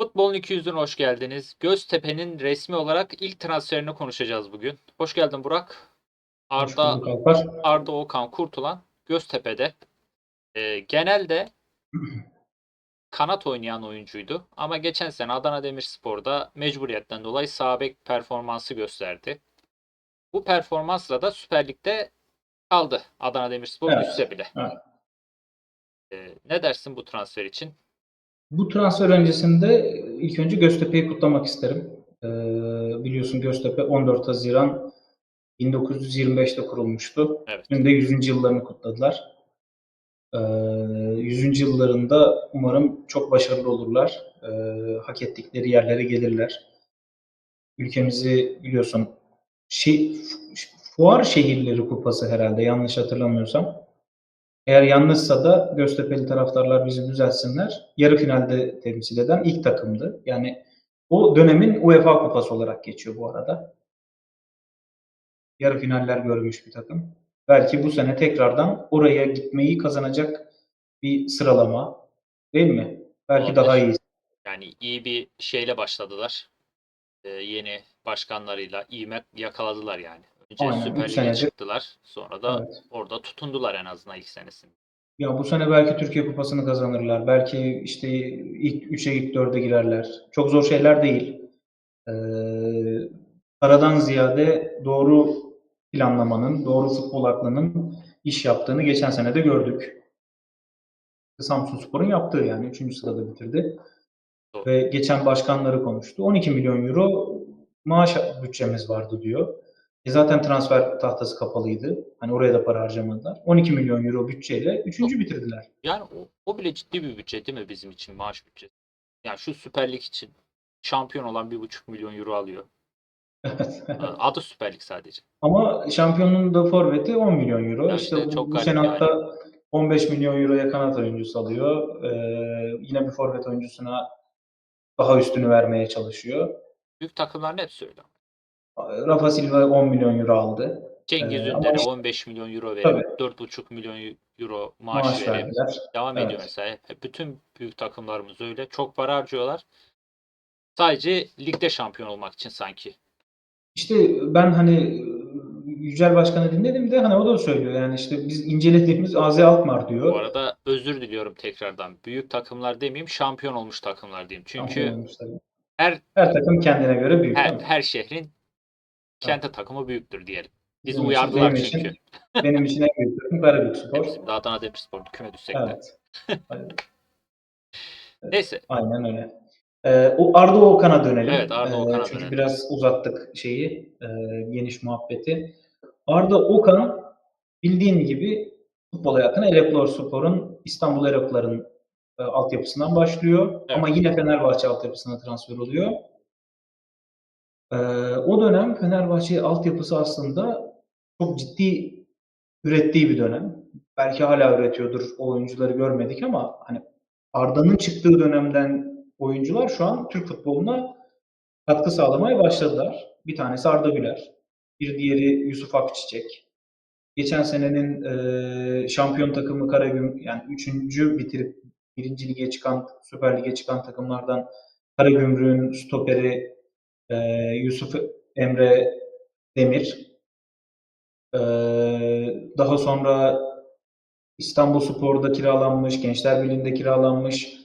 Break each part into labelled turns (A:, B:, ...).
A: Futbolun 200'üne hoş geldiniz. Göztepe'nin resmi olarak ilk transferini konuşacağız bugün. Hoş geldin Burak. Arda. Arda Okan Kurtulan Göztepe'de. Ee, genelde kanat oynayan oyuncuydu. Ama geçen sene Adana Demirspor'da mecburiyetten dolayı sağ bek performansı gösterdi. Bu performansla da Süper Lig'de kaldı Adana Demirspor
B: Evet,
A: düşse bile.
B: evet.
A: Ee, ne dersin bu transfer için?
B: Bu transfer öncesinde ilk önce Göztepe'yi kutlamak isterim. Ee, biliyorsun Göztepe 14 Haziran 1925'te kurulmuştu.
A: Evet.
B: Dün de 100. yıllarını kutladılar. Ee, 100. yıllarında umarım çok başarılı olurlar. Ee, hak ettikleri yerlere gelirler. Ülkemizi biliyorsun şey, Fuar Şehirleri Kupası herhalde yanlış hatırlamıyorsam. Eğer yanlışsa da Göztepe'li taraftarlar bizi düzeltsinler. Yarı finalde temsil eden ilk takımdı. Yani o dönemin UEFA Kupası olarak geçiyor bu arada. Yarı finaller görmüş bir takım. Belki bu sene tekrardan oraya gitmeyi kazanacak bir sıralama. Değil mi? Belki
A: Olabilir.
B: daha iyi.
A: Yani iyi bir şeyle başladılar. Ee, yeni başkanlarıyla ivme yakaladılar yani. Önce
B: Aynen,
A: Süper Lig'e çıktılar. Sonra da
B: Evet.
A: orada tutundular en azından ilk senesinde.
B: Ya bu sene belki Türkiye Kupası'nı kazanırlar. Belki işte ilk 3'e ilk 4'e girerler. Çok zor şeyler değil. Ee, paradan ziyade doğru planlamanın, doğru futbol aklının iş yaptığını geçen sene de gördük. Samsunspor'un yaptığı yani 3. sırada bitirdi.
A: Doğru.
B: Ve geçen başkanları konuştu. 12 milyon euro maaş bütçemiz vardı diyor. E zaten transfer tahtası kapalıydı. Hani oraya da para harcamadılar. 12 milyon euro bütçeyle 3. bitirdiler.
A: Yani o, o bile ciddi bir bütçe değil mi bizim için maaş bütçesi? Yani şu Süper Lig için şampiyon olan 1,5 milyon euro alıyor.
B: Evet.
A: Adı Süper Lig sadece.
B: Ama şampiyonun da forveti 10 milyon euro.
A: Ya
B: işte
A: çok
B: bu sene
A: yani.
B: hatta 15 milyon euroya kanat oyuncusu alıyor. Ee, yine bir forvet oyuncusuna daha üstünü vermeye çalışıyor.
A: Büyük takımların hepsi öyle.
B: Rafa Silva 10 milyon euro aldı.
A: Cengiz
B: Ee,
A: Ünder'e
B: işte-
A: 15 milyon euro verip
B: Tabii.
A: 4,5 milyon euro maaş,
B: Maaş
A: verip
B: verdiler.
A: devam
B: Evet.
A: ediyor mesela. Bütün büyük takımlarımız öyle. Çok para harcıyorlar. Sadece ligde şampiyon olmak için sanki.
B: İşte ben hani Yücel Başkan'ı dinledim de hani o da söylüyor. Yani işte biz incelediğimiz AZ Alkmaar diyor.
A: Bu arada özür diliyorum tekrardan. Büyük takımlar demeyeyim, şampiyon olmuş takımlar diyeyim. Çünkü her
B: her takım kendine göre büyük.
A: her, her şehrin kendi takımı büyüktür diyelim. Bizi
B: için-
A: uyardılar
B: benim
A: çünkü.
B: Için, benim için en büyük takım Karabükspor.
A: Bizim de Adana Demirspor küme düşsek de.
B: Evet.
A: Neyse.
B: Aynen öyle. Ee, o Arda Okan'a dönelim.
A: Evet, Arda
B: Ee,
A: Okan'a
B: Çünkü
A: dönelim.
B: biraz uzattık şeyi, e, geniş muhabbeti. Arda Okan bildiğin gibi futbol hayatına Ereklorspor'un İstanbul Erekler'in e, altyapısından başlıyor.
A: Evet.
B: Ama yine Fenerbahçe altyapısına transfer oluyor. O dönem Fenerbahçe altyapısı aslında çok ciddi ürettiği bir dönem. Belki hala üretiyordur. O oyuncuları görmedik ama hani Arda'nın çıktığı dönemden oyuncular şu an Türk futboluna katkı sağlamaya başladılar. Bir tanesi Arda Güler. Bir diğeri Yusuf Akçiçek. Geçen senenin e, şampiyon takımı Karagüm yani üçüncü bitirip birinci lige çıkan, Süper Lig'e çıkan takımlardan Karagümrük'ün stoperi e, Yusuf Emre Demir. E, daha sonra İstanbul Spor'da kiralanmış, Gençler Birliği'nde kiralanmış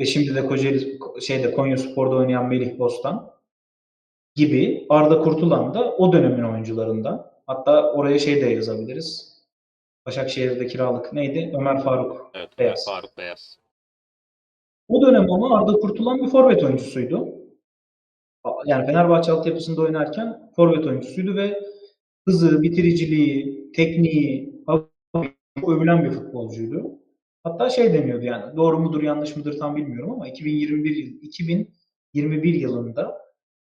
B: ve şimdi de Kocaeli şeyde Konya Spor'da oynayan Melih Bostan gibi Arda Kurtulan da o dönemin oyuncularından. Hatta oraya şey de yazabiliriz. Başakşehir'de kiralık neydi? Ömer Faruk.
A: Evet,
B: Beyaz.
A: Faruk Beyaz.
B: O dönem ama Arda Kurtulan bir forvet oyuncusuydu. Yani Fenerbahçe altyapısında oynarken forvet oyuncusuydu ve hızı, bitiriciliği, tekniği, övülen bir futbolcuydu. Hatta şey deniyordu yani doğru mudur yanlış mıdır tam bilmiyorum ama 2021 yıl 2021 yılında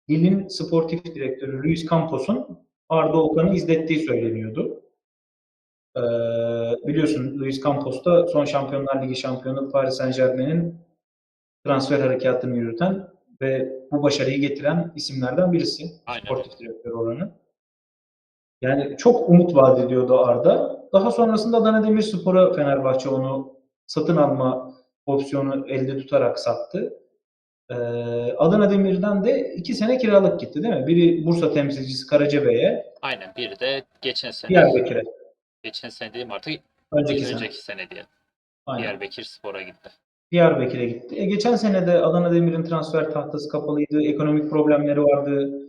B: Lille'in sportif direktörü Luis Campos'un Arda Okan'ı izlettiği söyleniyordu. Ee, biliyorsun Luis Campos da son Şampiyonlar Ligi şampiyonu Paris Saint-Germain'in transfer harekatını yürüten ve bu başarıyı getiren isimlerden birisi.
A: Aynen
B: Sportif direktör oranı. Yani çok umut vaat ediyordu Arda. Daha sonrasında Adana Demirspor'a Fenerbahçe onu satın alma opsiyonu elde tutarak sattı. Ee, Adana Demir'den de iki sene kiralık gitti değil mi? Biri Bursa temsilcisi Karacabey'e,
A: Aynen bir de geçen sene.
B: Diyarbakır'a.
A: Geçen sene diyeyim artık
B: Önceki
A: bir
B: sene.
A: önceki sene diye.
B: Aynen.
A: Diyarbakır Spor'a gitti.
B: Diyarbakır'a gitti. E, geçen sene de Adana Demir'in transfer tahtası kapalıydı. Ekonomik problemleri vardı.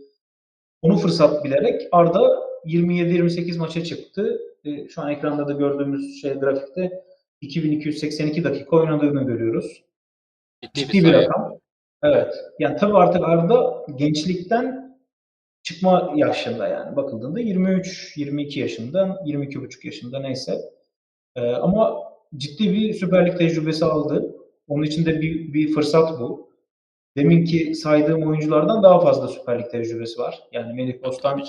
B: Onu fırsat bilerek Arda 27-28 maça çıktı. E, şu an ekranda da gördüğümüz şey grafikte 2282 dakika oynadığını görüyoruz.
A: Ciddi,
B: Ciddi bir rakam. Evet. Yani tabii artık Arda gençlikten çıkma yaşında yani bakıldığında 23-22 yaşında, 22,5 yaşında neyse. Ee, ama ciddi bir Süper Lig tecrübesi aldı. Onun için de bir, bir fırsat bu. Deminki saydığım oyunculardan daha fazla Süper Lig tecrübesi var. Yani Melih Bostan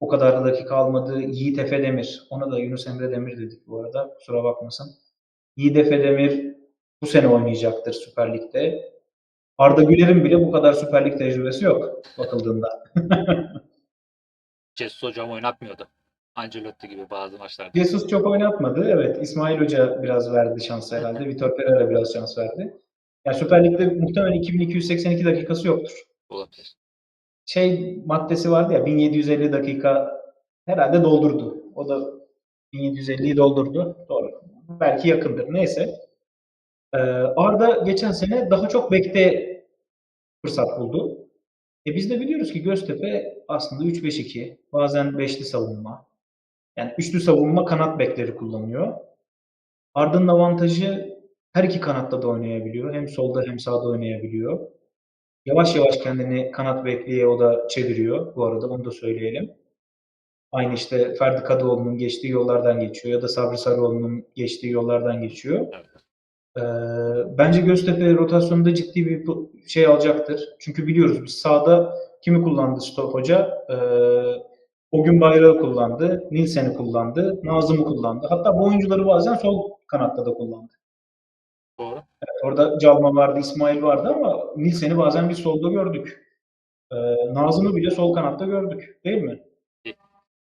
B: o kadar da dakika almadı. Yiğit Efe Demir. Ona da Yunus Emre Demir dedik bu arada. Kusura bakmasın. Yiğit Efe Demir bu sene oynayacaktır Süper Lig'de. Arda Güler'in bile bu kadar Süper Lig tecrübesi yok bakıldığında.
A: Jesus hocam oynatmıyordu. Ancelotti gibi bazı maçlarda.
B: Jesus çok oynatmadı. Evet. İsmail Hoca biraz verdi şans herhalde. Vitor Pereira biraz şans verdi. Yani Süper Lig'de muhtemelen 2282 dakikası yoktur.
A: Olabilir.
B: Şey maddesi vardı ya 1750 dakika herhalde doldurdu. O da 1750'yi doldurdu. Doğru. Belki yakındır. Neyse. Ee, Arda geçen sene daha çok bekte fırsat buldu. E biz de biliyoruz ki Göztepe aslında 3-5-2, bazen beşli savunma. Yani üçlü savunma kanat bekleri kullanıyor. Arda'nın avantajı her iki kanatta da oynayabiliyor. Hem solda hem sağda oynayabiliyor. Yavaş yavaş kendini kanat bekliye o da çeviriyor bu arada onu da söyleyelim. Aynı işte Ferdi Kadıoğlu'nun geçtiği yollardan geçiyor ya da Sabri Sarıoğlu'nun geçtiği yollardan geçiyor.
A: Evet.
B: Ee, bence Göztepe rotasyonunda ciddi bir şey alacaktır. Çünkü biliyoruz biz sağda kimi kullandı Stop Hoca? Ee, o gün Bayrağı kullandı, Nilsen'i kullandı, Nazım'ı kullandı. Hatta bu oyuncuları bazen sol kanatta da kullandı.
A: Doğru.
B: Evet, orada Calma vardı, İsmail vardı ama Nilsen'i bazen biz solda gördük. Ee, Nazım'ı bile sol kanatta gördük. Değil mi?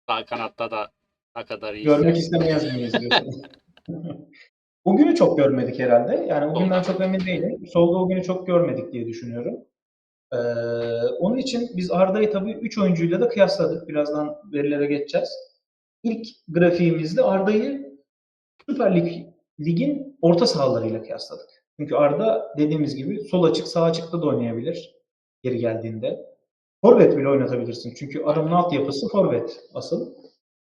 A: Sağ kanatta da ne kadar iyi.
B: Görmek istemeyez miyiz diyorsun. o günü çok görmedik herhalde. Yani o günden çok emin değilim. Solda o günü çok görmedik diye düşünüyorum. Ee, onun için biz Arda'yı tabii 3 oyuncuyla da kıyasladık. Birazdan verilere geçeceğiz. İlk grafiğimizde Arda'yı Süper Lig ligin orta sahalarıyla kıyasladık. Çünkü Arda dediğimiz gibi sol açık sağ açıkta da oynayabilir geri geldiğinde. Forvet bile oynatabilirsin. Çünkü adamın altyapısı forvet asıl.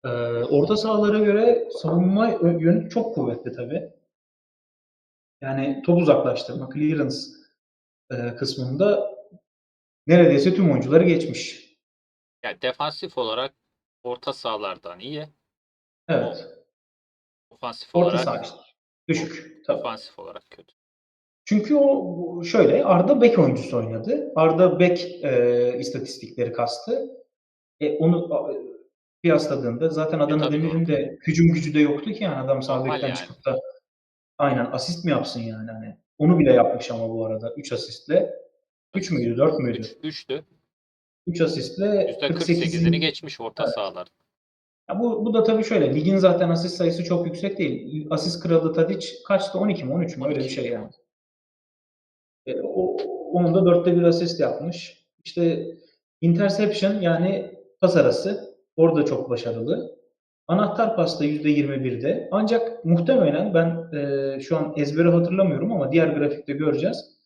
B: Ee, orta sahalara göre savunma yönü çok kuvvetli tabii. Yani top uzaklaştırma, clearance e, kısmında neredeyse tüm oyuncuları geçmiş.
A: Yani defansif olarak orta sahalardan iyi.
B: Evet.
A: Ofansif
B: Orta
A: olarak
B: saha işte. Düşük. Tabii.
A: ofansif olarak kötü.
B: Çünkü o şöyle Arda bek oyuncusu oynadı. Arda bek e, istatistikleri kastı. E, onu a, kıyasladığında zaten Adana
A: tabii
B: Demir'in de hücum gücü de yoktu ki yani adam sağ
A: Normal
B: bekten
A: yani.
B: çıkıp da aynen asist mi yapsın yani hani. Onu bile yapmış ama bu arada 3 asistle. 3 müydü 4 müydü?
A: 3 üçtü.
B: 3 asistle
A: %48'ini geçmiş orta
B: Evet.
A: sahalar.
B: Ya bu, bu da tabii şöyle. Ligin zaten asist sayısı çok yüksek değil. Asist kralı Tadic kaçtı? 12 mi? 13 mü? Öyle bir
A: 12.
B: şey yani. E, o, onun da dörtte bir asist yapmış. İşte interception yani pas arası orada çok başarılı. Anahtar pasta %21'de. Ancak muhtemelen ben e, şu an ezbere hatırlamıyorum ama diğer grafikte göreceğiz.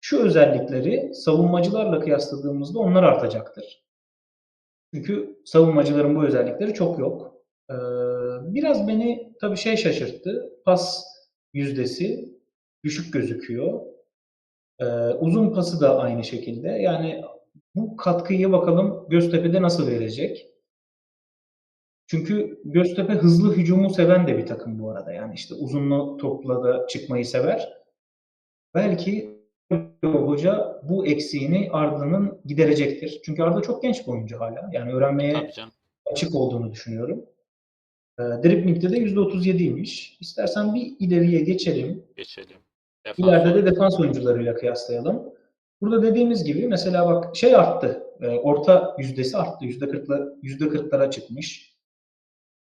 B: Şu özellikleri savunmacılarla kıyasladığımızda onlar artacaktır. Çünkü savunmacıların bu özellikleri çok yok. Ee, biraz beni tabii şey şaşırttı. Pas yüzdesi düşük gözüküyor. Ee, uzun pası da aynı şekilde. Yani bu katkıyı bakalım Göztepe'de nasıl verecek? Çünkü Göztepe hızlı hücumu seven de bir takım bu arada. Yani işte uzunlu topla da çıkmayı sever. Belki hoca bu eksiğini Arda'nın giderecektir. Çünkü Arda çok genç bir oyuncu hala. Yani öğrenmeye açık olduğunu düşünüyorum. E, dribling'de de %37'ymiş. İstersen bir ileriye geçelim.
A: Geçelim. Defans
B: İleride de defans oyuncularıyla kıyaslayalım. Burada dediğimiz gibi mesela bak şey arttı. E, orta yüzdesi arttı. %40'lara %40'lara çıkmış.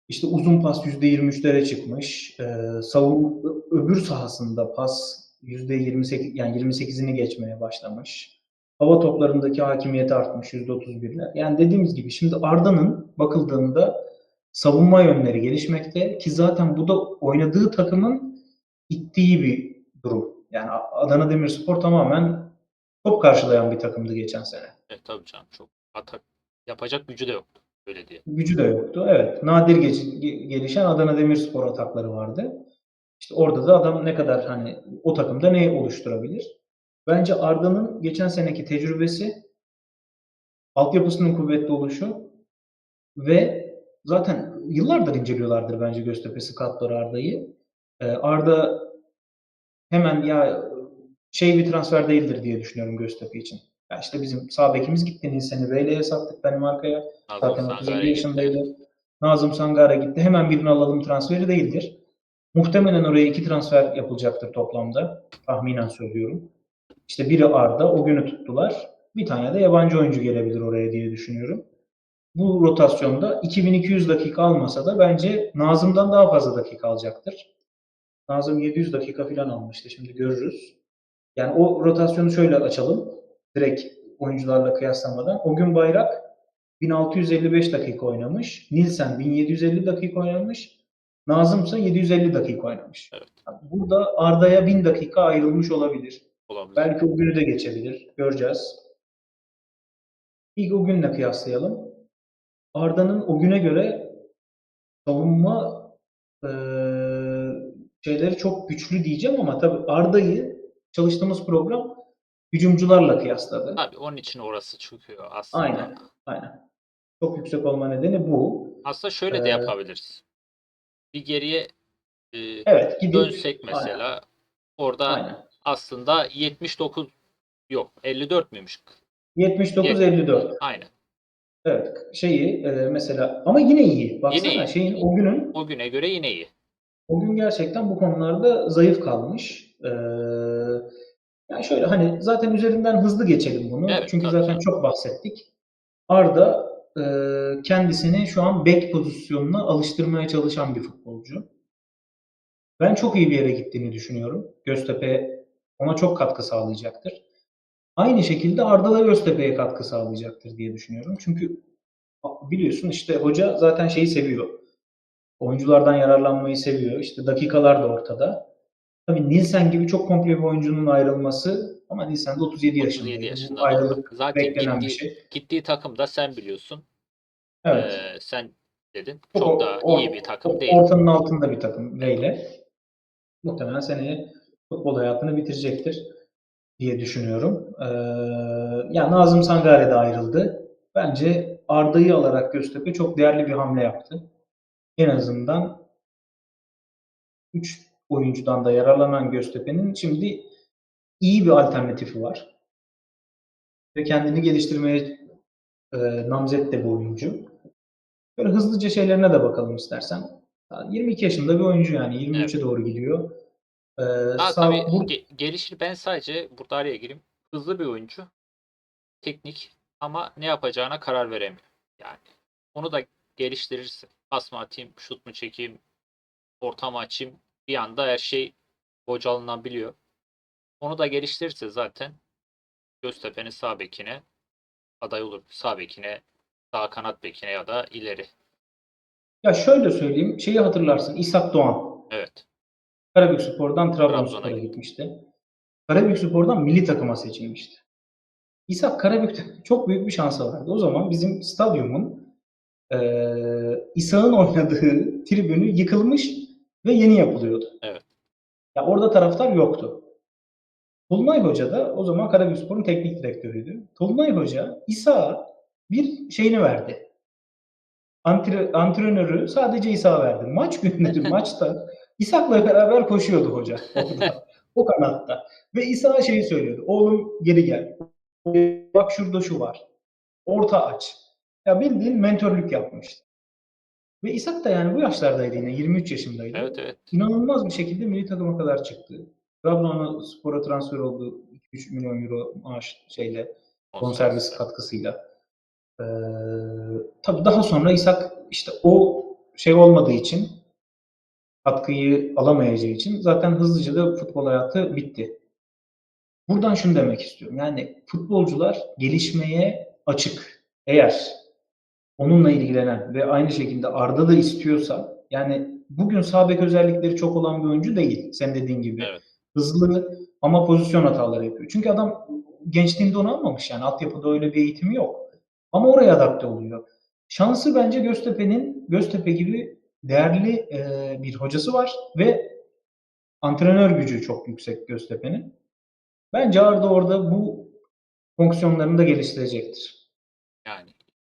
B: İşte uzun pas %23'lere çıkmış. E, savun öbür sahasında pas %28 yani 28'ini geçmeye başlamış. Hava toplarındaki hakimiyeti artmış %31'ler. Yani dediğimiz gibi şimdi Arda'nın bakıldığında savunma yönleri gelişmekte ki zaten bu da oynadığı takımın ittiği bir durum. Yani Adana Demirspor tamamen top karşılayan bir takımdı geçen sene.
A: Evet tabii canım çok atak yapacak gücü de yoktu. Öyle diye.
B: Gücü de yoktu. Evet. Nadir ge- ge- gelişen Adana Demirspor atakları vardı. İşte orada da adam ne kadar hani o takımda ne oluşturabilir? Bence Arda'nın geçen seneki tecrübesi, altyapısının kuvvetli oluşu ve zaten yıllardır inceliyorlardır bence Göztepe Scout'ları Arda'yı. Ee, Arda hemen ya şey bir transfer değildir diye düşünüyorum Göztepe için. Ya işte bizim sağ bekimiz gitti. Nilsen'i Veyle'ye sattık Danimarka'ya. Zaten
A: Sangare
B: 37
A: gitti.
B: yaşındaydı. Nazım Sangare gitti. Hemen birini alalım transferi değildir. Muhtemelen oraya iki transfer yapılacaktır toplamda. Tahminen söylüyorum. İşte biri Arda, o günü tuttular. Bir tane de yabancı oyuncu gelebilir oraya diye düşünüyorum. Bu rotasyonda 2200 dakika almasa da bence Nazım'dan daha fazla dakika alacaktır. Nazım 700 dakika falan almıştı. Şimdi görürüz. Yani o rotasyonu şöyle açalım. Direkt oyuncularla kıyaslamadan. O gün Bayrak 1655 dakika oynamış. Nilsen 1750 dakika oynamış. Nazım ise 750 dakika oynamış.
A: Evet.
B: Burada Arda'ya 1000 dakika ayrılmış olabilir.
A: Olabilir.
B: Belki o günü de geçebilir. Göreceğiz. İlk o günle kıyaslayalım. Arda'nın o güne göre savunma eee, şeyleri çok güçlü diyeceğim ama tabii Arda'yı çalıştığımız program hücumcularla kıyasladı.
A: Tabii onun için orası çıkıyor aslında.
B: Aynen. Aynen. Çok yüksek olma nedeni bu.
A: Aslında şöyle de
B: Ee,
A: yapabiliriz. Bir geriye e,
B: Evet. Gidip,
A: dönsek mesela orada
B: Aynen.
A: aslında 79 yok 54 müymüş?
B: 79-54.
A: Aynen.
B: Evet. Şeyi e, mesela ama yine iyi. Baksana
A: Yine iyi.
B: şeyin o günün
A: O güne göre yine iyi.
B: O gün gerçekten bu konularda zayıf kalmış. Ee, yani şöyle hani zaten üzerinden hızlı geçelim bunu.
A: Evet,
B: Çünkü
A: tabii
B: zaten çok bahsettik. Arda e, kendisini şu an bek pozisyonuna alıştırmaya çalışan bir futbolcu. Ben çok iyi bir yere gittiğini düşünüyorum. Göztepe ona çok katkı sağlayacaktır. Aynı şekilde Arda da Göztepe'ye katkı sağlayacaktır diye düşünüyorum. Çünkü biliyorsun işte hoca zaten şeyi seviyor. Oyunculardan yararlanmayı seviyor. İşte dakikalar da ortada. Tabii Nilsen gibi çok komple bir oyuncunun ayrılması ama Nilsen de 37 yaşında.
A: 37 yaşında.
B: Ayrılık
A: Zaten
B: beklenen bir
A: gittiği,
B: şey.
A: gittiği takım da sen biliyorsun.
B: Evet.
A: Ee, sen dedin.
B: Çok
A: Çok da
B: or-
A: iyi bir takım
B: or-
A: değil.
B: Ortanın altında bir takım Leyle. Muhtemelen seneye futbol hayatını bitirecektir diye düşünüyorum. Ee, yani Nazım Sangare de ayrıldı. Bence Arda'yı alarak Göztepe çok değerli bir hamle yaptı. En azından 3 oyuncudan da yararlanan Göztepe'nin şimdi iyi bir alternatifi var. Ve kendini geliştirmeye e, namzet de bu oyuncu. Böyle hızlıca şeylerine de bakalım istersen. Ya 22 yaşında bir oyuncu yani 23'e doğru gidiyor. Ee,
A: Daha
B: sağ-
A: tabii
B: bu-
A: ge- gelişini ben sadece burada araya gireyim. Hızlı bir oyuncu. Teknik ama ne yapacağına karar veremiyor. Yani onu da geliştirirsin. Pas mı atayım, şut mu çekeyim, orta mı açayım. Bir anda her şey bocalınabiliyor. Onu da geliştirirse zaten Göztepe'nin sağ bekine aday olur. Sağ bekine, sağ kanat bekine ya da ileri.
B: ya şöyle söyleyeyim. Şeyi hatırlarsın. İshak Doğan.
A: Evet.
B: Karabükspor'dan Trabzonspor'a
A: Trabzon'a gitti.
B: gitmişti. Karabükspor'dan milli takıma seçilmişti. İshak Karabük'te çok büyük bir şansı vardı. O zaman bizim stadyumun eee İshak'ın oynadığı tribünü yıkılmış ve yeni yapılıyordu.
A: Evet.
B: Ya orada taraftar yoktu. Tolunay Hoca da o zaman Karabükspor'un teknik direktörüydü. Tolunay Hoca İshak'a bir şeyini verdi. Antre, antrenörü sadece İsa verdi. Maç günleri maçta İshak'la beraber koşuyordu hoca orada, o kanatta. Ve İsa şeyi söylüyordu. Oğlum geri gel. Bak şurada şu var. Orta aç. Ya bildiğin mentörlük yapmıştı. Ve İshak da yani bu yaşlardaydı yine. 23 yaşındaydı.
A: Evet evet.
B: İnanılmaz bir şekilde milli takıma kadar çıktı. Trabzonspor'a transfer oldu. 2-3 milyon euro maaş şeyle bonservis katkısıyla. Ee, tabii daha sonra İshak işte o şey olmadığı için katkıyı alamayacağı için zaten hızlıca da futbol hayatı bitti. Buradan şunu demek istiyorum. Yani futbolcular gelişmeye açık. Eğer onunla ilgilenen ve aynı şekilde Arda da istiyorsa yani bugün sağ bek özellikleri çok olan bir oyuncu değil. Sen dediğin gibi.
A: Evet.
B: Hızlı ama pozisyon hataları yapıyor. Çünkü adam gençliğinde onu almamış yani. Altyapıda öyle bir eğitimi yok. Ama oraya adapte oluyor. Şansı bence Göztepe'nin Göztepe gibi değerli e, bir hocası var ve antrenör gücü çok yüksek Göztepe'nin. Bence Arda orada bu fonksiyonlarını da geliştirecektir.
A: Yani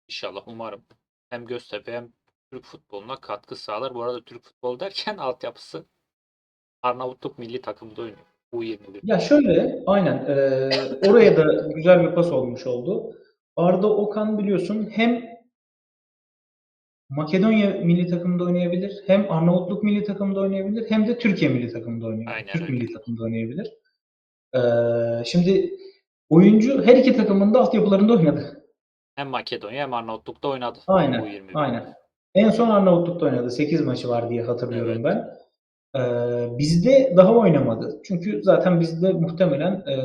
A: inşallah umarım hem Göztepe hem Türk futboluna katkı sağlar. Bu arada Türk futbolu derken altyapısı Arnavutluk milli takımda oynuyor. U21.
B: Ya şöyle, aynen. e, oraya da güzel bir pas olmuş oldu. Arda Okan biliyorsun hem Makedonya milli takımında oynayabilir, hem Arnavutluk milli takımında oynayabilir, hem de Türkiye milli takımında oynayabilir.
A: Aynen
B: Türk
A: öyle.
B: milli takımında oynayabilir. E, şimdi oyuncu her iki takımın da altyapılarında oynadı.
A: Hem Makedonya hem Arnavutluk'ta oynadı.
B: Aynen,
A: U21.
B: aynen. En son Arnavutluk'ta oynadı. 8 maçı var diye hatırlıyorum
A: Evet.
B: ben. Ee, bizde daha oynamadı. Çünkü zaten bizde muhtemelen e,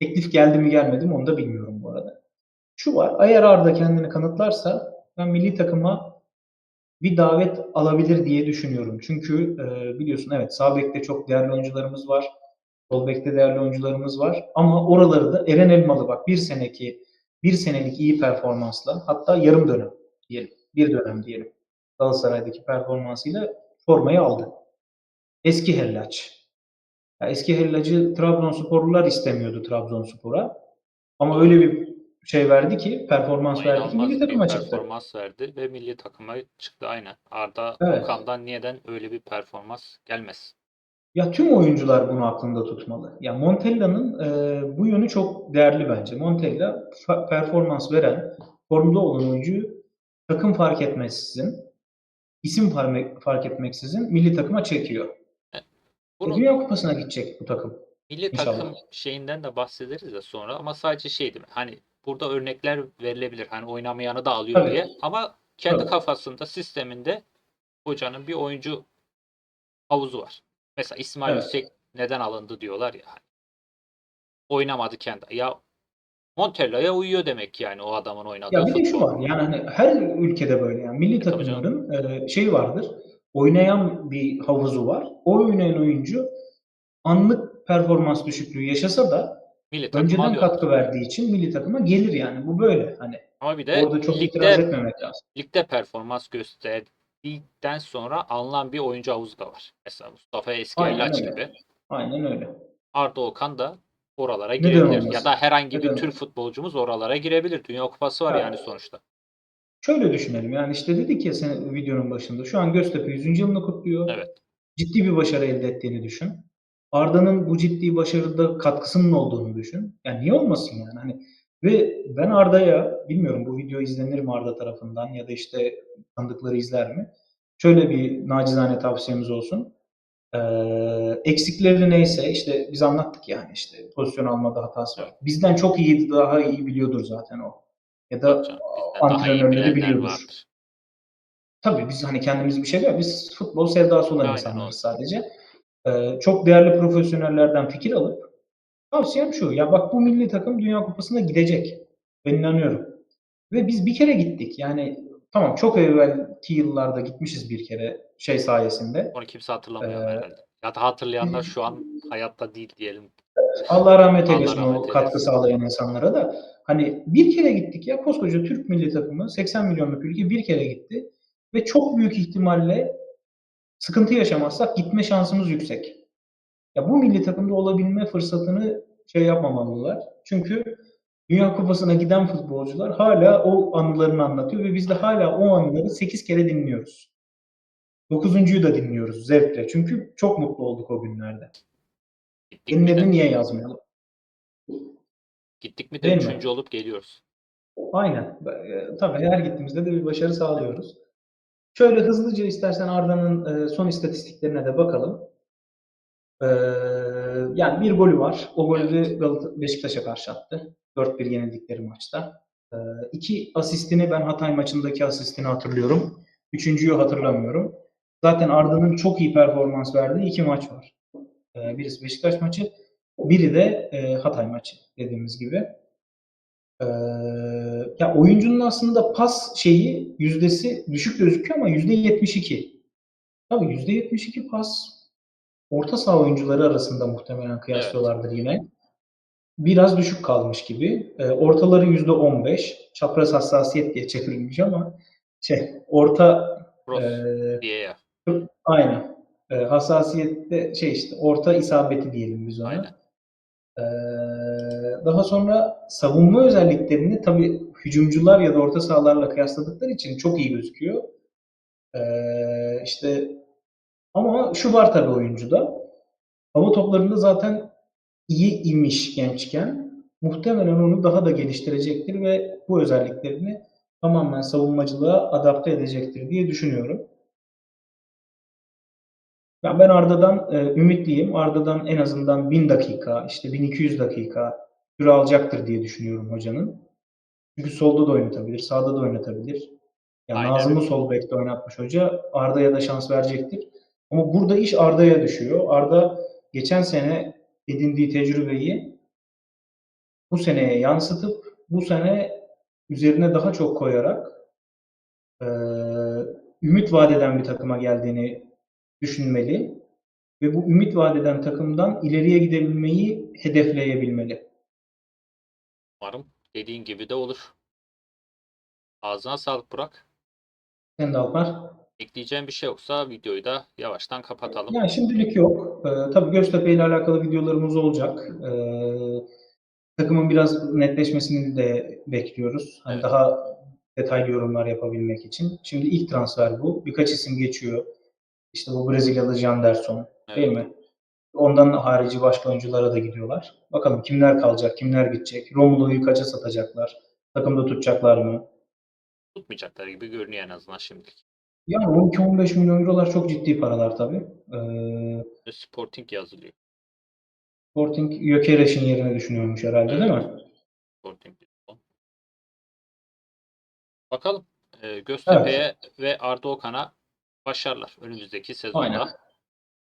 B: teklif geldi mi gelmedi mi onu da bilmiyorum bu arada. Şu var, eğer Arda kendini kanıtlarsa ben milli takıma bir davet alabilir diye düşünüyorum. Çünkü e, biliyorsun evet sağ bekte çok değerli oyuncularımız var. Sol bekte değerli oyuncularımız var. Ama oraları da Eren Elmalı bak bir seneki bir senelik iyi performansla hatta yarım dönem diyelim. Bir dönem diyelim. Galatasaray'daki performansıyla formayı aldı. Eski Hellaç. Ya eski Hellac'ı Trabzonsporlular istemiyordu Trabzonspor'a. Ama öyle bir şey verdi ki, performans
A: Ama
B: verdi ki milli takıma çıktı.
A: performans verdi ve milli takıma çıktı aynen. Arda
B: Evet.
A: Okan'dan niyeden öyle bir performans gelmez?
B: Ya tüm oyuncular bunu aklında tutmalı. Ya Montella'nın e, bu yönü çok değerli bence. Montella performans veren, formda olan oyuncuyu takım fark etmeksizin, isim fark, etmeksizin milli takıma çekiyor. E,
A: Bunu
B: Dünya Kupası'na gidecek bu takım.
A: milli
B: İnşallah.
A: takım şeyinden de bahsederiz de sonra ama sadece şey değil mi? Hani burada örnekler verilebilir. Hani oynamayanı da alıyor
B: Tabii.
A: diye. Ama kendi
B: Tabii.
A: kafasında, sisteminde hocanın bir oyuncu havuzu var. Mesela İsmail
B: Evet.
A: Yüksek neden alındı diyorlar ya. Hani Oynamadı kendi. Ya Montella'ya uyuyor demek yani o adamın oynadığı
B: Ya bir de şu
A: futbol.
B: var yani hani her ülkede böyle yani milli
A: E,
B: takımların e, şey vardır. Oynayan bir havuzu var. O oynayan oyuncu anlık performans düşüklüğü yaşasa da
A: Milli
B: önceden
A: alıyor.
B: katkı verdiği için milli takıma gelir yani. Bu böyle hani.
A: Ama bir de
B: Orada çok itiraz
A: ligde,
B: etmemek lazım.
A: ligde performans gösterdikten sonra alınan bir oyuncu havuzu da var. Mesela Mustafa Eski
B: Aynen
A: Ellaç
B: öyle.
A: gibi.
B: Aynen öyle.
A: Arda Okan da oralara
B: Neden
A: girebilir. Ya da herhangi bir
B: Neden
A: Türk
B: olmasın?
A: futbolcumuz oralara girebilir. Dünya Kupası var
B: Evet.
A: yani sonuçta.
B: Şöyle düşünelim yani işte dedik ya sen videonun başında şu an Göztepe 100. yılını kutluyor.
A: Evet.
B: Ciddi bir başarı elde ettiğini düşün. Arda'nın bu ciddi başarıda katkısının olduğunu düşün. Yani niye olmasın yani? Hani ve ben Arda'ya bilmiyorum bu video izlenir mi Arda tarafından ya da işte tanıdıkları izler mi? Şöyle bir nacizane tavsiyemiz olsun. Ee, eksikleri neyse işte biz anlattık yani işte pozisyon almada hatası var. Bizden çok iyi daha iyi biliyordur zaten o. Ya da
A: iyi
B: antrenörleri biliyordur.
A: vardır.
B: Tabii biz hani kendimiz bir şey yok. Biz futbol sevdası olan
A: Aynen
B: insanlarız sadece. Ee, çok değerli profesyonellerden fikir alıp tavsiyem şu. Ya bak bu milli takım Dünya Kupası'na gidecek. Ben inanıyorum. Ve biz bir kere gittik. Yani tamam çok evvelki yıllarda gitmişiz bir kere şey sayesinde.
A: Onu kimse hatırlamıyor
B: Ee,
A: herhalde. Ya da hatırlayanlar şu an hayatta değil diyelim.
B: Allah rahmet eylesin o katkı sağlayan insanlara da. Hani bir kere gittik ya koskoca Türk milli takımı 80 milyonluk ülke bir kere gitti. Ve çok büyük ihtimalle sıkıntı yaşamazsak gitme şansımız yüksek. Ya bu milli takımda olabilme fırsatını şey yapmamalılar. Çünkü Dünya Kupası'na giden futbolcular hala o anılarını anlatıyor ve biz de hala o anıları 8 kere dinliyoruz. Dokuzuncuyu da dinliyoruz zevkle. Çünkü çok mutlu olduk o günlerde. Dinlerini niye yazmayalım?
A: gittik mi de
B: Değil mi?
A: olup geliyoruz.
B: Aynen. E, Tabii her gittiğimizde de bir başarı sağlıyoruz. Şöyle hızlıca istersen Arda'nın e, son istatistiklerine de bakalım. E, yani bir golü var. O golü de Galata- Beşiktaş'a karşı attı. 4-1 yenildikleri maçta. E, iki asistini ben Hatay maçındaki asistini hatırlıyorum. Üçüncüyü hatırlamıyorum. Zaten Arda'nın çok iyi performans verdiği iki maç var. Ee, birisi Beşiktaş maçı, biri de e, Hatay maçı dediğimiz gibi. Ee, ya oyuncunun aslında pas şeyi yüzdesi düşük gözüküyor ama yüzde 72. Tabii yüzde 72 pas orta saha oyuncuları arasında muhtemelen kıyaslıyorlardır yine. Biraz düşük kalmış gibi. Ee, ortaları yüzde 15. Çapraz hassasiyet diye çevrilmiş ama şey orta
A: Cross
B: e,
A: diye ya.
B: Aynen. Ee, hassasiyette şey işte orta isabeti diyelim biz ona.
A: Aynen.
B: Ee, daha sonra savunma özelliklerini tabii hücumcular ya da orta sahalarla kıyasladıkları için çok iyi gözüküyor. Ee, işte ama şu var tabii oyuncuda. Hava toplarında zaten iyi imiş gençken. Muhtemelen onu daha da geliştirecektir ve bu özelliklerini tamamen savunmacılığa adapte edecektir diye düşünüyorum. Ya ben Arda'dan e, ümitliyim. Arda'dan en azından 1000 dakika, işte 1200 dakika süre alacaktır diye düşünüyorum hocanın. Çünkü solda da oynatabilir, sağda da oynatabilir. Yani
A: Aynen.
B: Nazım'ı sol bekte oynatmış hoca. Arda'ya da şans verecektir. Ama burada iş Arda'ya düşüyor. Arda geçen sene edindiği tecrübeyi bu seneye yansıtıp bu sene üzerine daha çok koyarak e, ümit vadeden bir takıma geldiğini düşünmeli ve bu ümit vadeden takımdan ileriye gidebilmeyi hedefleyebilmeli.
A: Umarım dediğin gibi de olur. Ağzına sağlık Burak.
B: Sen de Alper.
A: Ekleyeceğim bir şey yoksa videoyu da yavaştan kapatalım.
B: Yani şimdilik yok. Ee, tabii Göztepe ile alakalı videolarımız olacak. Ee, takımın biraz netleşmesini de bekliyoruz. Hani
A: Evet.
B: daha detaylı yorumlar yapabilmek için. Şimdi ilk transfer bu. Birkaç isim geçiyor. İşte bu Brezilyalı Janderson değil
A: Evet.
B: mi? Ondan harici başka oyunculara da gidiyorlar. Bakalım kimler kalacak, kimler gidecek. Romulo'yu kaça satacaklar? Takımda tutacaklar mı?
A: Tutmayacaklar gibi görünüyor en azından şimdilik.
B: Yani 12-15 milyon eurolar çok ciddi paralar tabii. Ee,
A: Sporting yazılıyor.
B: Sporting Gökeres'in yerine düşünüyormuş herhalde değil mi?
A: Sporting. Bakalım. Ee, Göztepe'ye ve Arda Okan'a başarılar önümüzdeki sezonda.
B: Aynen.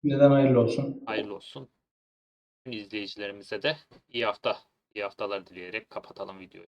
B: Neden hayırlı olsun.
A: Hayırlı olsun. Tüm izleyicilerimize de iyi hafta, iyi haftalar dileyerek kapatalım videoyu.